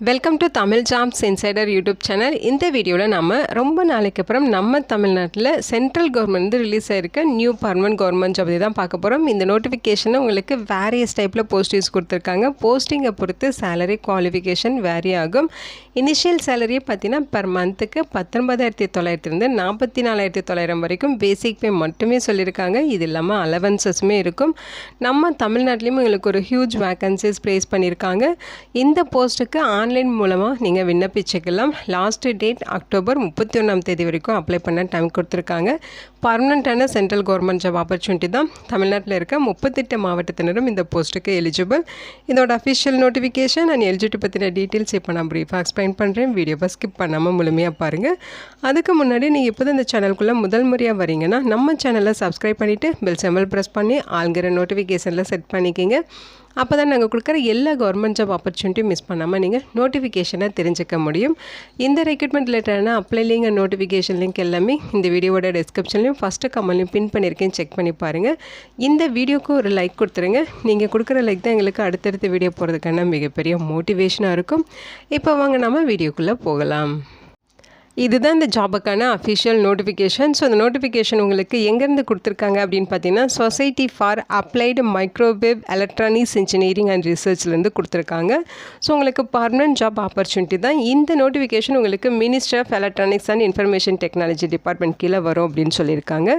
Welcome to Tamil jams insider YouTube channel இந்த வீடியோவில் நம்ம ரொம்ப நாளைக்கு அப்புறம் நம்ம தமிழ்நாட்டில் சென்ட்ரல் கவர்மெண்ட் வந்து ரிலீஸ் ஆகிருக்க நியூ பர்மனன்ட் கவர்மெண்ட் ஜாப் தான் பார்க்க போகிறோம் இந்த நோட்டிஃபிகேஷனை உங்களுக்கு வேரியஸ் டைப்பில் போஸ்டிங்ஸ் கொடுத்துருக்காங்க. போஸ்டிங்கை பொறுத்து சேலரி குவாலிஃபிகேஷன் வேரி ஆகும். இனிஷியல் சேலரியை பார்த்தீங்கன்னா பர் மந்த்துக்கு பத்தொன்பதாயிரத்தி தொள்ளாயிரத்துலேருந்து நாற்பத்தி நாலாயிரத்தி தொள்ளாயிரம் வரைக்கும் பேசிக் பே மட்டுமே சொல்லியிருக்காங்க. இது இல்லாமல் அலவன்சஸுமே இருக்கும். நம்ம தமிழ்நாட்டிலையும் உங்களுக்கு ஒரு ஹியூஜ் வேக்கன்சிஸ் ப்ளேஸ் பண்ணியிருக்காங்க. இந்த போஸ்ட்டுக்கு ஆன்லைன் மூலமாக நீங்கள் விண்ணப்பிச்சுக்கலாம். லாஸ்ட் டேட் அக்டோபர் முப்பத்தி ஒன்றாம் தேதி வரைக்கும் அப்ளை பண்ண டைம் கொடுத்துருக்காங்க. பர்மனண்ட்டான சென்ட்ரல் கவர்மெண்ட் ஜாப் ஆப்பர்ச்சுனிட்டி தான் தமிழ்நாட்டில் இருக்க முப்பத்தெட்டு மாவட்டத்தினரும் இந்த போஸ்ட்டுக்கு எலிஜிபிள் இதோட அஃபிஷியல் நோட்டிஃபிகேஷன் அண்ட் எலிஜிபிலிட்டி பற்றின டீட்டெயில்ஸ் இப்போ நான் ப்ரீஃபாக எக்ஸ்பிளைன் பண்ணுறேன் வீடியோவை ஸ்கிப் பண்ணாமல் முழுமையாக பாருங்கள் அதுக்கு முன்னாடி நீங்கள் இப்போ இந்த சேனலுக்குள்ளே முதல் முறையாக வரீங்கன்னா நம்ம சேனலை சப்ஸ்கிரைப் பண்ணிவிட்டு பெல் செம்பல் ப்ரெஸ் பண்ணி ஆளுங்கிற நோட்டிஃபிகேஷனில் செட் பண்ணிக்கிங்க. அப்போ தான் நாங்கள் கொடுக்குற எல்லா கவர்மெண்ட் ஜாப் ஆப்பர்ச்சுனிட்டியும் மிஸ் பண்ணாமல் நீங்கள் நோட்டிஃபிகேஷனை தெரிஞ்சுக்க முடியும். இந்த ரெக்ரூட்மெண்ட் ரிலேட்டடான apply link and notification link எல்லாமே இந்த வீடியோவோட டிஸ்கிரிப்ஷன்லையும் ஃபஸ்ட்டு கமெண்ட்லையும் பின் பண்ணியிருக்கேன். செக் பண்ணி பாருங்கள் இந்த வீடியோக்கு ஒரு லைக் கொடுத்துருங்க. நீங்கள் கொடுக்குற லைக் தான் எங்களுக்கு அடுத்தடுத்த வீடியோ போகிறதுக்கான மிகப்பெரிய மோட்டிவேஷனாக இருக்கும். இப்போ வாங்க நம்ம வீடியோக்குள்ளே போகலாம். இதுதான் இந்த ஜாபுக்கான அஃபிஷியல் நோட்டிஃபிகேஷன் ஸோ அந்த நோட்டிஃபிகேஷன் உங்களுக்கு எங்கேருந்து கொடுத்துருக்காங்க அப்படின்னு பார்த்தீங்கன்னா society for applied microwave electronics engineering and ரிசர்ச்லேருந்து கொடுத்துருக்காங்க. ஸோ உங்களுக்கு பர்மனன்ட் ஜாப் ஆப்பர்ச்சுனிட்டி தான். இந்த நோட்டிஃபிகேஷன் உங்களுக்கு minister of electronics and information technology department கீழே வரும் அப்படின்னு சொல்லியிருக்காங்க.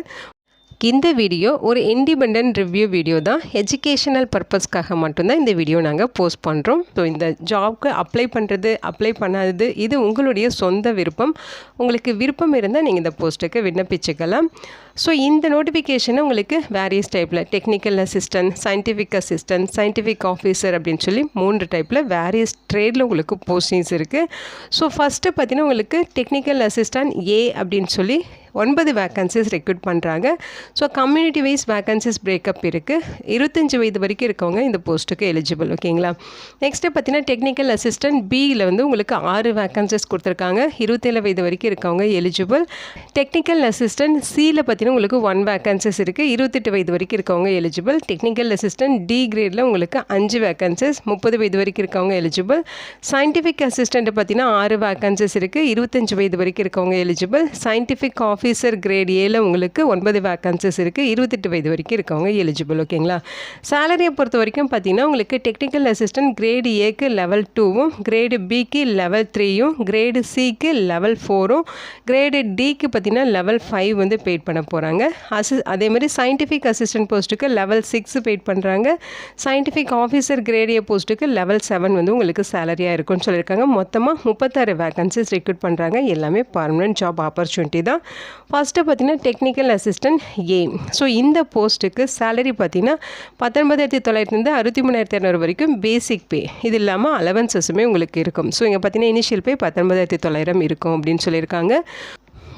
இந்த வீடியோ ஒரு இண்டிபெண்ட் ரிவ்யூ வீடியோ தான். எஜுகேஷனல் பர்பஸ்க்காக மட்டும்தான் இந்த வீடியோ நாங்கள் போஸ்ட் பண்ணுறோம் ஸோ இந்த ஜாப்க்கு அப்ளை பண்ணுறது அப்ளை பண்ணாதது இது உங்களுடைய சொந்த விருப்பம். உங்களுக்கு விருப்பம் இருந்தால் நீங்கள் இந்த போஸ்ட்டுக்கு விண்ணப்பிச்சுக்கலாம். ஸோ இந்த நோட்டிஃபிகேஷனை உங்களுக்கு வேரியஸ் டைப்பில் technical assistant scientific assistant scientific officer அப்படின்னு சொல்லி மூன்று டைப்பில் வேரியஸ் ட்ரேடில் உங்களுக்கு போஸ்டிங்ஸ் இருக்குது ஸோ ஃபஸ்ட்டு பார்த்தீங்கன்னா உங்களுக்கு டெக்னிக்கல் அசிஸ்டன்ட் ஏ அப்படின்னு சொல்லி ஒன்பது வேக்கன்சிஸ் ரெக்ரூட் பண்ணுறாங்க so community wise vacancies breakup இருக்குது இருபத்தஞ்சி வயது வரைக்கும் இருக்கவங்க இந்த போஸ்ட்டுக்கு எலிஜிபிள் ஓகேங்களா நெக்ஸ்ட்டு பார்த்தீங்கன்னா டெக்னிக்கல் அசிஸ்டன்ட் பியில் வந்து உங்களுக்கு ஆறு வேக்கன்சிஸ் கொடுத்துருக்காங்க. இருபத்தேழு வயது வரைக்கும் இருக்கவங்க எலிஜிபிள் டெக்னிக்கல் அசிஸ்டன்ட் சியில் பார்த்தீங்கன்னா உங்களுக்கு ஒன் வேக்கன்சிஸ் இருக்குது இருபத்தெட்டு வயது வரைக்கும் இருக்கவங்க எலிஜிபிள் டெக்னிக்கல் அசிஸ்டன்ட் டி கிரேடில் உங்களுக்கு அஞ்சு வேக்கன்சிஸ் முப்பது வயது வரைக்கும் இருக்கவங்க எலிஜிபிள் சயின்டிஃபிக் அசிஸ்டண்ட்டு பார்த்தீங்கன்னா ஆறு வேக்கன்சிஸ் இருக்குது இருபத்தஞ்சு வயது வரைக்கும் இருக்கவங்க எலிஜிபிள் சயின்டிஃபிக் ஆஃபீஸர் கிரேட் ஏல உங்களுக்கு ஒன்பது வேக்கன்சிஸ் இருக்குது இருபத்தெட்டு வயது வரைக்கும் இருக்கவங்க எலிஜிபிள் ஓகேங்களா சேலரியை பொறுத்த வரைக்கும் பார்த்தீங்கன்னா உங்களுக்கு டெக்னிக்கல் அசிஸ்டன்ட் கிரேடு ஏக்கு லெவல் டூவும் கிரேடு பிக்கு லெவல் த்ரீயும் கிரேடு சிக்கு லெவல் ஃபோரும் கிரேடு டிக்கு பார்த்தீங்கன்னா லெவல் ஃபைவ் வந்து பெய்ட் பண்ண போகிறாங்க அசி அதேமாரி சயின்டிஃபிக் அசிஸ்டன்ட் போஸ்ட்டுக்கு லெவல் சிக்ஸ் பெய்ட் பண்ணுறாங்க சயின்டிஃபிக் ஆஃபீஸர் கிரேடிய போஸ்ட்டுக்கு லெவல் செவன் வந்து உங்களுக்கு சேலரியாக இருக்கும்னு சொல்லியிருக்காங்க. மொத்தமாக முப்பத்தாறு வேகன்சிஸ் ரெக்ரூட் பண்ணுறாங்க எல்லாமே பர்மனன்ட் ஜாப் ஆப்பர்ச்சுனிட்டி தான். ஃபஸ்ட்டு பார்த்தீங்கன்னா டெக்னிக்கல் அசிஸ்டன்ட் ஏ ஸோ இந்த போஸ்ட்டுக்கு சேலரி பார்த்தீங்கன்னா பத்தொன்பதாயிரத்தி தொள்ளாயிரத்துலேருந்து அறுபத்தி மூணாயிரத்தி இரநூறு வரைக்கும் பேசிக் பே இது இல்லாமல் அலவன்சஸுமே உங்களுக்கு இருக்கும். ஸோ இங்கே பார்த்தீங்கன்னா இனிஷியல் பே பத்தொன்பதாயிரத்தி தொள்ளாயிரம் இருக்கும் அப்படின்னு சொல்லியிருக்காங்க.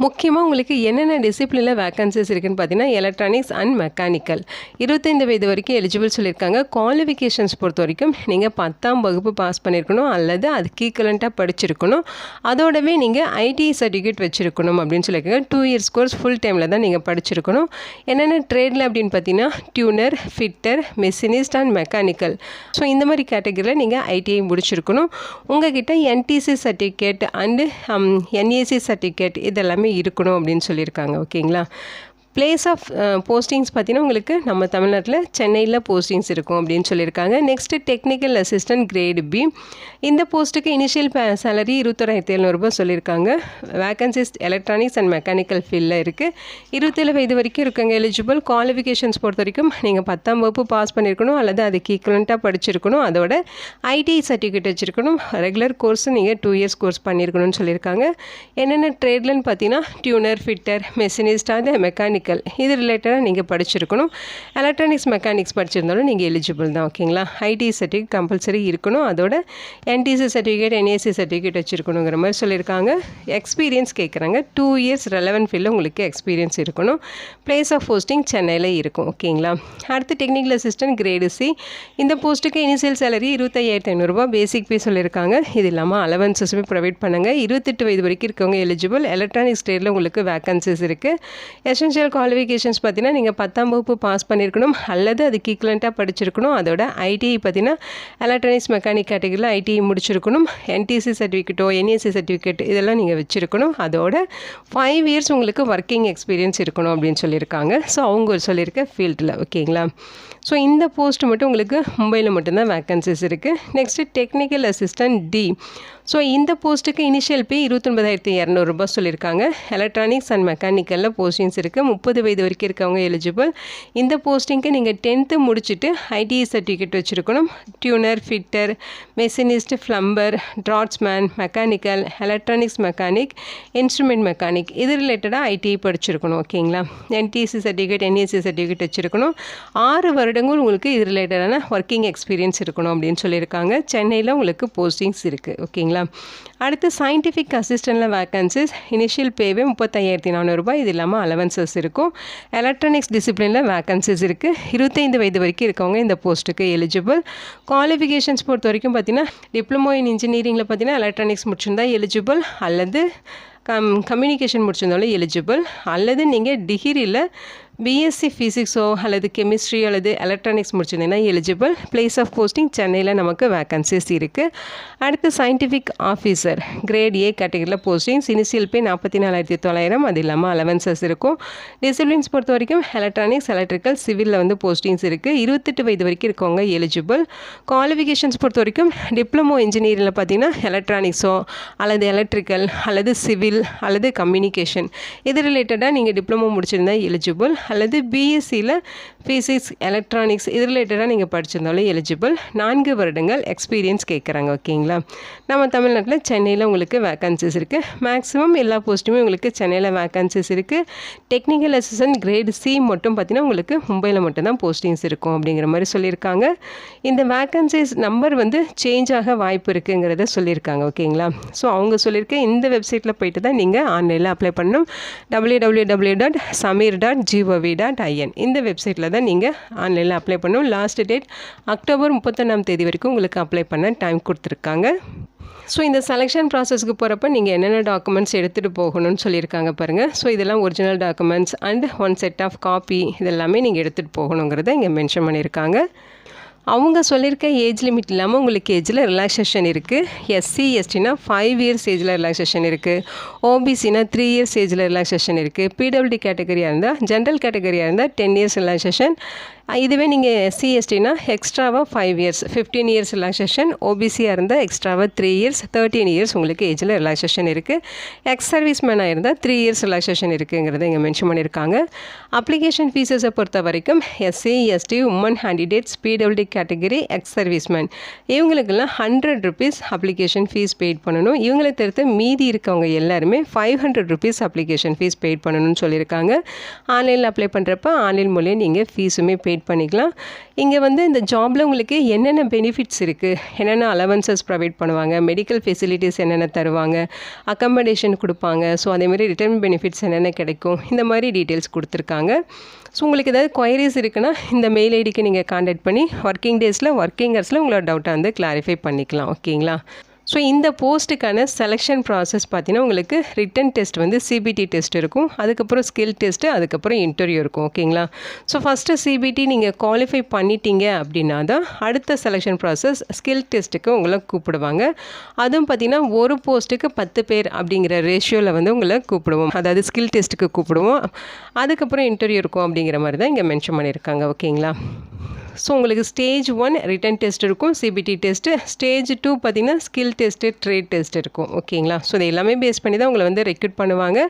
முக்கியமாக உங்களுக்கு என்னென்ன டிசிப்ளினில் வேக்கன்சிஸ் இருக்குன்னு பார்த்தீங்கன்னா எலக்ட்ரானிக்ஸ் அண்ட் மெக்கானிக்கல் இருபத்தைந்து வயது வரைக்கும் எலிஜிபிள் சொல்லியிருக்காங்க. குவாலிஃபிகேஷன்ஸ் பொறுத்த வரைக்கும் நீங்கள் பத்தாம் வகுப்பு பாஸ் பண்ணியிருக்கணும் அல்லது அதுக்கு ஈக்குவலண்ட்டாக படிச்சிருக்கணும். அதோடவே நீங்கள் ஐடி சர்டிஃபிகேட் வச்சுருக்கணும் அப்படின்னு சொல்லியிருக்காங்க. டூ இயர்ஸ் கோர்ஸ் ஃபுல் டைமில் தான் நீங்கள் படிச்சிருக்கணும். என்னென்ன ட்ரேடில் அப்படின்னு பார்த்தீங்கன்னா turner fitter machinist and mechanical so இந்த மாதிரி கேட்டகரியில் நீங்கள் ஐடிஐ முடிச்சிருக்கணும். உங்ககிட்ட NTC certificate and NAC certificate இதெல்லாமே இருக்கணும் அப்படின்னு சொல்லியிருக்காங்க ஓகேங்களா? பிளேஸ் ஆஃப் போஸ்டிங்ஸ் பார்த்தீங்கன்னா உங்களுக்கு நம்ம தமிழ்நாட்டில் சென்னையில் போஸ்டிங்ஸ் இருக்கும் அப்படின்னு சொல்லியிருக்காங்க. Next technical assistant grade B இந்த போஸ்ட்டுக்கு இனிஷியல் சேலரி இருபத்தொராயிரத்தி எழுநூறுபா சொல்லியிருக்காங்க. வேகன்சிஸ் எலக்ட்ரானிக்ஸ் அண்ட் மெக்கானிக்கல் ஃபீல்டில் இருக்குது இருபத்தேழு வயது வரைக்கும் இருக்கங்க எலிஜிபிள் குவாலிஃபிகேஷன்ஸ் பொறுத்த வரைக்கும் நீங்கள் பத்தாம் வகுப்பு பாஸ் பண்ணியிருக்கணும் அல்லது அதுக்கு ஈக்குவலண்ட்டாக படிச்சிருக்கணும். அதோட ஐடிஐ சர்டிஃபிகேட் வச்சுருக்கணும். ரெகுலர் கோர்ஸ் நீங்கள் டூ இயர்ஸ் கோர்ஸ் பண்ணியிருக்கணும்னு சொல்லியிருக்காங்க. என்னென்ன ட்ரேட்லன்னு பார்த்தீங்கன்னா டியூனர் ஃபிட்டர் மெஷினிஸ்ட் அது மெக்கானிக் மெக்கானிக்கல். இது ரிலேட்டடாக நீங்கள் படிச்சிருக்கணும். எலக்ட்ரானிக்ஸ் மெக்கானிக்ஸ் படிச்சிருந்தாலும் நீங்கள் எலிஜிபிள் தான் ஓகேங்களா ஐடி சர்டிஃபிகேட் கம்பல்சரி இருக்கணும். அதோட என்டிசி சர்டிஃபிகேட் என்ஏசி சர்டிஃபிகேட் வச்சுருக்கணுங்கிற மாதிரி சொல்லியிருக்காங்க. எக்ஸ்பீரியன்ஸ் கேட்குறாங்க டூ இயர்ஸ் ரெலவென்ட் ஃபீல்டில் உங்களுக்கு எக்ஸ்பீரியன்ஸ் இருக்கணும். பிளேஸ் ஆஃப் போஸ்டிங் சென்னையில் இருக்கும் ஓகேங்களா அடுத்து டெக்னிக்கல் அசிஸ்டன்ட் கிரேடு சி இந்த போஸ்ட்டுக்கு இனிஷியல் சேலரி இருபத்தையாயிரத்தி ஐநூறுரூபா பேசிக் பே சொல்லியிருக்காங்க. இது இல்லாமல் அலவன்சஸுமே ப்ரொவைட் பண்ணுங்கள் இருபத்தெட்டு வயது வரைக்கும் இருக்கவங்க எலிஜிபிள் எலக்ட்ரானிக்ஸ் ட்ரேடில் உங்களுக்கு வேக்கன்சிஸ் இருக்குது எசென்ஷியல் குவாலிஃபிகேஷன்ஸ் பார்த்தீங்கன்னா நீங்கள் பத்தாம் வகுப்பு பாஸ் பண்ணியிருக்கணும் அல்லது அதுக்கு ஈக்குவலண்ட்டாக படிச்சிருக்கணும். அதோட ஐடிஐ பார்த்தீங்கன்னா எலக்ட்ரானிக்ஸ் மெக்கானிக் கேட்டகரியில் ஐடிஐ முடிச்சிருக்கணும். என்டிசி சர்டிஃபிகேட்டோ என்ஏசி சர்டிஃபிகேட் இதெல்லாம் நீங்கள் வச்சுருக்கணும். அதோட ஃபைவ் இயர்ஸ் உங்களுக்கு ஒர்க்கிங் எக்ஸ்பீரியன்ஸ் இருக்கணும் அப்படின்னு சொல்லியிருக்காங்க. ஸோ அவங்க சொல்லியிருக்க ஃபீல்டில் ஓகேங்களா? ஸோ இந்த போஸ்ட் மட்டும் உங்களுக்கு மும்பையில் மட்டும்தான் வேக்கன்சிஸ் இருக்குது next technical assistant D so இந்த போஸ்ட்டுக்கு இனிஷியல் பே இருபத்தொன்பதாயிரத்தி இரநூறுபா சொல்லியிருக்காங்க. எலக்ட்ரானிக்ஸ் அண்ட் மெக்கானிக்கலில் போஸ்டிங்ஸ் இருக்குது முப்பது முப்பது வயது வரைக்கும் இருக்கவங்க எலிஜிபிள் இந்த போஸ்டிங்க்கு நீங்கள் டென்த்து முடிச்சுட்டு ஐடிஐ சர்டிஃபிகேட் வச்சுருக்கணும். Turner fitter machinist plumber draughtsman mechanical electronics mechanic instrument mechanic இது ரிலேட்டடாக ஐடிஐ படிச்சிருக்கணும் ஓகேங்களா என்டிசி சர்டிஃபிகேட் என்இஎஸ்சி சர்டிஃபிகேட் வச்சுருக்கணும். ஆறு வருடங்கள் உங்களுக்கு இது ரிலேட்டடான ஒர்க்கிங் எக்ஸ்பீரியன்ஸ் இருக்கணும் அப்படின்னு சொல்லியிருக்காங்க. சென்னையில் உங்களுக்கு போஸ்டிங்ஸ் இருக்குது ஓகேங்களா அடுத்து சயின்டிஃபிக் அசிஸ்டண்ட்டில் வேக்கன்சிஸ் இனிஷியல் பேவே முப்பத்தையாயிரத்தி நானூறுரூபா இது இல்லாமல் அலவன்சஸ் இருக்கும் எலக்ட்ரானிக்ஸ் டிசிப்ளினில் வேக்கன்சிஸ் இருக்குது இருபத்தைந்து வயது வரைக்கும் இருக்கவங்க இந்த போஸ்ட்டுக்கு எலிஜிபிள் குவாலிஃபிகேஷன்ஸ் பொறுத்த வரைக்கும் பார்த்தீங்கன்னா டிப்ளமோ இன் இன்ஜினியரிங்கில் பார்த்தீங்கன்னா எலக்ட்ரானிக்ஸ் முடிச்சிருந்தால் எலிஜிபிள் அல்லது கம் கம்யூனிகேஷன் முடிச்சிருந்தாலும் எலிஜிபிள் அல்லது நீங்கள் டிகிரியில் பிஎஸ்சி ஃபிசிக்ஸோ அல்லது கெமிஸ்ட்ரி அல்லது எலக்ட்ரானிக்ஸ் முடிச்சிருந்தீங்கன்னா எலிஜிபிள் பிளேஸ் ஆஃப் போஸ்டிங் சென்னையில் நமக்கு வேக்கன்சிஸ் இருக்குது அடுத்து சயின்டிஃபிக் ஆஃபீஸர் கிரேட் ஏ கேட்டகரியில் போஸ்டிங்ஸ் இனிஷியல் பே நாற்பத்தி நாலாயிரத்தி தொள்ளாயிரம். அது இல்லாமல் அலவன்சஸ் இருக்கும். டிசிப்ளின்ஸ் பொறுத்த வரைக்கும் எலக்ட்ரானிக்ஸ் எலக்ட்ரிக்கல் சிவிலில் வந்து போஸ்டிங்ஸ் இருக்குது இருபத்தெட்டு வயது வரைக்கும் இருக்கவங்க எலிஜிபிள் குவாலிஃபிகேஷன்ஸ் பொறுத்த வரைக்கும் டிப்ளமோ இன்ஜினியரிங்கில் பார்த்தீங்கன்னா எலக்ட்ரானிக்ஸோ அல்லது எலக்ட்ரிக்கல் அல்லது சிவில் அல்லது கம்யூனிகேஷன் இது ரிலேட்டடாக நீங்கள் டிப்ளமோ முடிச்சிருந்தால் எலிஜிபிள் அல்லது பிஎஸ்சியில் ஃபிசிக்ஸ் எலக்ட்ரானிக்ஸ் இது ரிலேட்டடாக நீங்கள் படிச்சிருந்தாலும் எலிஜிபிள் நான்கு வருடங்கள் எக்ஸ்பீரியன்ஸ் கேட்குறாங்க ஓகேங்களா? நம்ம தமிழ்நாட்டில் சென்னையில் உங்களுக்கு வேக்கன்சிஸ் இருக்குது மேக்ஸிமம் எல்லா போஸ்ட்டுமே உங்களுக்கு சென்னையில் வேக்கன்சிஸ் இருக்குது டெக்னிக்கல் அசிஸ்டன்ட் கிரேட் சி மட்டும் பார்த்தீங்கன்னா உங்களுக்கு மும்பையில் மட்டும்தான் போஸ்டிங்ஸ் இருக்கும் அப்படிங்கிற மாதிரி சொல்லியிருக்காங்க. இந்த வேக்கன்சிஸ் நம்பர் வந்து சேஞ்ச் ஆக வாய்ப்பு இருக்குங்கிறத சொல்லியிருக்காங்க ஓகேங்களா? ஸோ அவங்க சொல்லியிருக்க இந்த வெப்சைட்டில் போயிட்டு தான் நீங்கள் ஆன்லைனில் அப்ளை பண்ணணும். W W W dot Sameer dot GOV dot IN இந்த வெப்சைட்டில் தான் நீங்கள் ஆன்லைனில் அப்ளை பண்ணணும். லாஸ்ட் டேட் அக்டோபர் முப்பத்தொன்னாம் தேதி வரைக்கும் உங்களுக்கு அப்ளை பண்ண டைம் கொடுத்துருக்காங்க. ஸோ இந்த செலெக்ஷன் ப்ராசஸ்க்கு போகிறப்ப நீங்கள் என்னென்ன டாக்குமெண்ட்ஸ் எடுத்துகிட்டு போகணும்னு சொல்லியிருக்காங்க பாருங்கள் ஸோ இதெல்லாம் original documents and one set of copy இதெல்லாமே நீங்கள் எடுத்துகிட்டு போகணுங்கிறத இங்கே மென்ஷன் பண்ணியிருக்காங்க. அவங்க சொல்லியிருக்க ஏஜ் லிமிட் இல்லாமல் உங்களுக்கு ஏஜில் ரிலாக்ஸேஷன் இருக்குது எஸ்சி எஸ்டினா ஃபைவ் இயர்ஸ் ஏஜில் ரிலாக்ஸேஷன் இருக்குது ஓபிசினா த்ரீ இயர்ஸ் ஏஜில் ரிலாக்ஸேஷன் இருக்குது பிடபிள்யூ கேட்டகரியாக இருந்தால் ஜென்ரல் கேட்டகரியாக இருந்தால் டென் இயர்ஸ் ரிலாக்ஸேஷன் இதுவே நீங்கள் சிஎஸ்டினா எக்ஸ்ட்ராவாக five years fifteen years relaxation ஓபிசியாக இருந்தால் எக்ஸ்ட்ராவாக த்ரீ இயர்ஸ் தேர்ட்டீன் இயர்ஸ் உங்களுக்கு ஏஜில் ரிலாக்ஸேஷன் இருக்குது எக்ஸ் சர்வீஸ் மேனாக இருந்தால் த்ரீ இயர்ஸ் ரிலாக்ஸேஷன் இருக்குங்கிறத இங்கே மென்ஷன் பண்ணியிருக்காங்க அப்ளிகேஷன் ஃபீஸஸை பொறுத்த வரைக்கும் SC ST women candidates PWD category ex serviceman இவங்களுக்கெல்லாம் hundred rupees application fee paid பண்ணணும். இவங்களை தவிர்த்து மீதி இருக்கவங்க எல்லாருமே five hundred rupees application fee paid பண்ணணும்னு சொல்லியிருக்காங்க. ஆன்லைனில் அப்ளை பண்ணுறப்ப ஆன்லைன் மூலியம் நீங்கள் ஃபீஸுமே பெய்ட் பண்ணிக்கலாம். இங்கே வந்து இந்த ஜாபில் உங்களுக்கு என்னென்ன பெனிஃபிட்ஸ் இருக்குது என்னென்ன அலவன்சஸ் ப்ரொவைட் பண்ணுவாங்க? மெடிக்கல் ஃபெசிலிட்டிஸ் என்னென்ன தருவாங்க? அக்கமடேஷன் கொடுப்பாங்க. ஸோ அதேமாதிரி ரிட்டர்ன் பெனிஃபிட்ஸ் என்னென்ன கிடைக்கும்? இந்த மாதிரி டீட்டெயில்ஸ் கொடுத்துருக்காங்க. ஸோ உங்களுக்கு ஏதாவது கொயரிஸ் இருக்குன்னா இந்த மெயில் ஐடிக்கு நீங்கள் காண்டாக்ட் பண்ணி ஒர்க்கிங் டேஸில் ஒர்க்கிங் ஹவர்ஸில் உங்களோட டவுட்டை வந்து கிளாரிஃபை பண்ணிக்கலாம். ஓகேங்களா ஸோ இந்த போஸ்ட்டுக்கான செலெக்ஷன் ப்ராசஸ் பார்த்தீங்கன்னா உங்களுக்கு ரிட்டன் டெஸ்ட் வந்து சிபிடி டெஸ்ட் இருக்கும். அதுக்கப்புறம் ஸ்கில் டெஸ்ட்டு அதுக்கப்புறம் இன்டர்வியூ இருக்கும். ஓகேங்களா ஸோ ஃபஸ்ட்டு சிபிடி நீங்கள் குவாலிஃபை பண்ணிட்டீங்க அப்படின்னா தான் அடுத்த செலெக்ஷன் ப்ராசஸ் ஸ்கில் டெஸ்ட்டுக்கு உங்களை கூப்பிடுவாங்க. அதுவும் பார்த்திங்கன்னா ஒரு போஸ்ட்டுக்கு பத்து பேர் அப்படிங்கிற ரேஷியோவில் வந்து உங்களை கூப்பிடுவோம். அதாவது ஸ்கில் டெஸ்ட்டுக்கு கூப்பிடுவோம். அதுக்கப்புறம் இன்டர்வியூ இருக்கும் அப்படிங்கிற மாதிரி தான் இங்கே மென்ஷன் பண்ணியிருக்காங்க. ஓகேங்களா ஸோ உங்களுக்கு ஸ்டேஜ் ஒன் ரிட்டன் டெஸ்ட் இருக்கும் சிபிடி டெஸ்ட்டு ஸ்டேஜ் டூ பார்த்திங்கன்னா ஸ்கில் டெஸ்ட்டு ட்ரேட் டெஸ்ட் இருக்கும். ஓகேங்களா ஸோ இது எல்லாமே பேஸ் பண்ணி தான் உங்களை வந்து ரெக்ரூட் பண்ணுவாங்க.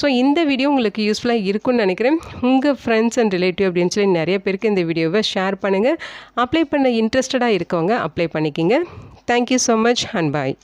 ஸோ இந்த வீடியோ உங்களுக்கு யூஸ்ஃபுல்லாக இருக்கும்னு நினைக்கிறேன். உங்கள் ஃப்ரெண்ட்ஸ் அண்ட் ரிலேட்டிவ் அப்படின்னு சொல்லி நிறைய பேருக்கு இந்த வீடியோவை ஷேர் பண்ணுங்கள் அப்ளை பண்ண இன்ட்ரெஸ்டடாக இருக்கவங்க அப்ளை பண்ணிக்கிங்க. Thank you so much and bye